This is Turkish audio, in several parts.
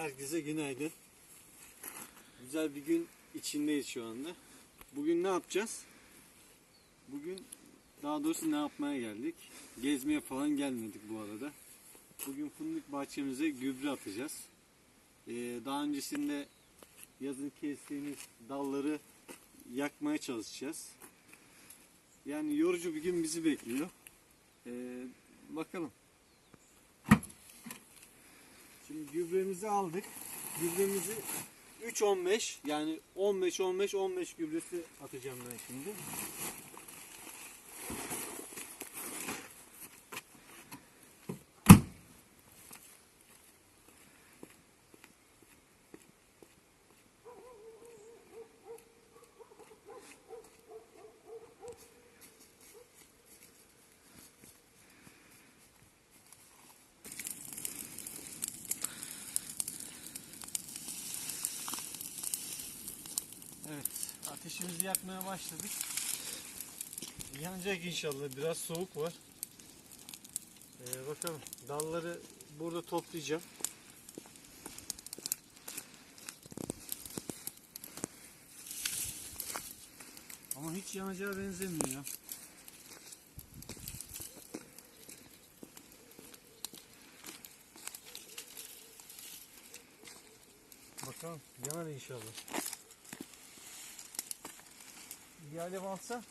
Herkese günaydın. Güzel bir gün içindeyiz şu anda. Bugün ne yapacağız? Bugün daha doğrusu ne yapmaya geldik? Gezmeye falan gelmedik bu arada. Bugün fındık bahçemize gübre atacağız. Ee, daha öncesinde yazın kestiğimiz dalları yakmaya çalışacağız. Yani yorucu bir gün bizi bekliyor. Ee, bakalım. Şimdi gübremizi aldık. Gübremizi 3-15 yani 15-15-15 gübresi atacağım ben şimdi. Evet, ateşimizi yakmaya başladık. Yanacak inşallah. Biraz soğuk var. Ee, bakalım. Dalları burada toplayacağım. Ama hiç yanacağı benzemiyor ya. Bakalım yanar inşallah. Alev alsa.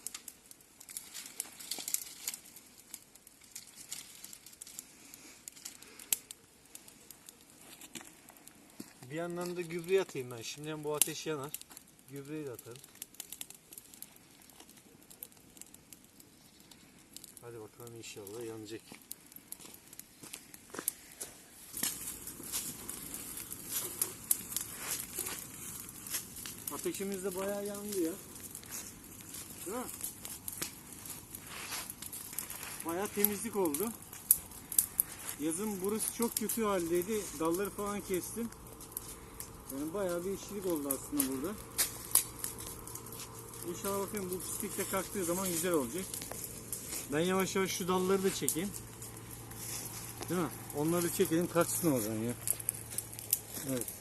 Bir yandan da gübre atayım ben. Şimdiden bu ateş yanar. Gübreyi de atarım. Hadi bakalım inşallah yanacak. Ateşimiz de bayağı yandı ya. Değil mi? Bayağı temizlik oldu. Yazın burası çok kötü haldeydi. Dalları falan kestim. Yani bayağı bir işçilik oldu aslında burada. İnşallah bakayım bu pislik de kalktığı zaman güzel olacak. Ben yavaş yavaş şu dalları da çekeyim. Değil mi? Onları çekelim kaçsın oradan ya. Evet.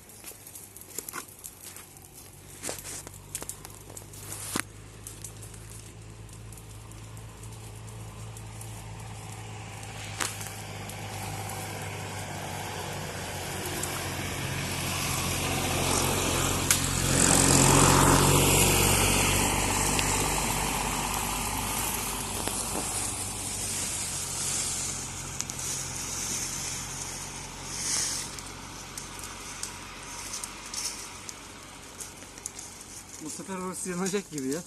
Sefer orası yanacak gibi ya.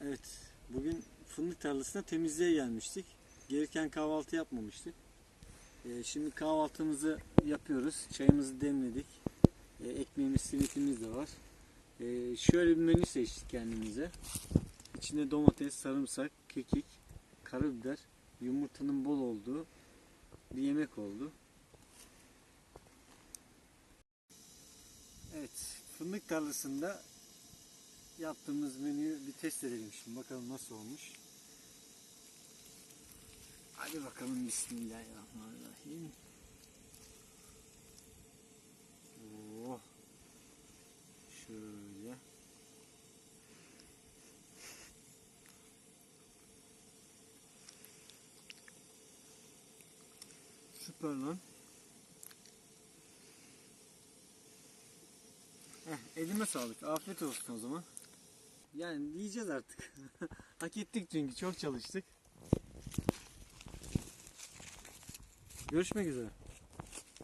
Evet, bugün fındık tarlasına temizliğe gelmiştik. Gelirken kahvaltı yapmamıştık. Ee, şimdi kahvaltımızı yapıyoruz. Çayımızı demledik. Ee, ekmeğimiz, simitimiz de var. Ee, şöyle bir menü seçtik kendimize. İçinde domates, sarımsak, kekik, karabiber, yumurtanın bol olduğu bir yemek oldu. Evet, fındık tarlasında yaptığımız menüyü bir test edelim şimdi. Bakalım nasıl olmuş. Hadi bakalım Bismillahirrahmanirrahim. Oh. Şöyle. Süper lan. Heh, elime sağlık. Afiyet olsun o zaman. Yani yiyeceğiz artık. Hak ettik çünkü çok çalıştık. Görüşmek üzere.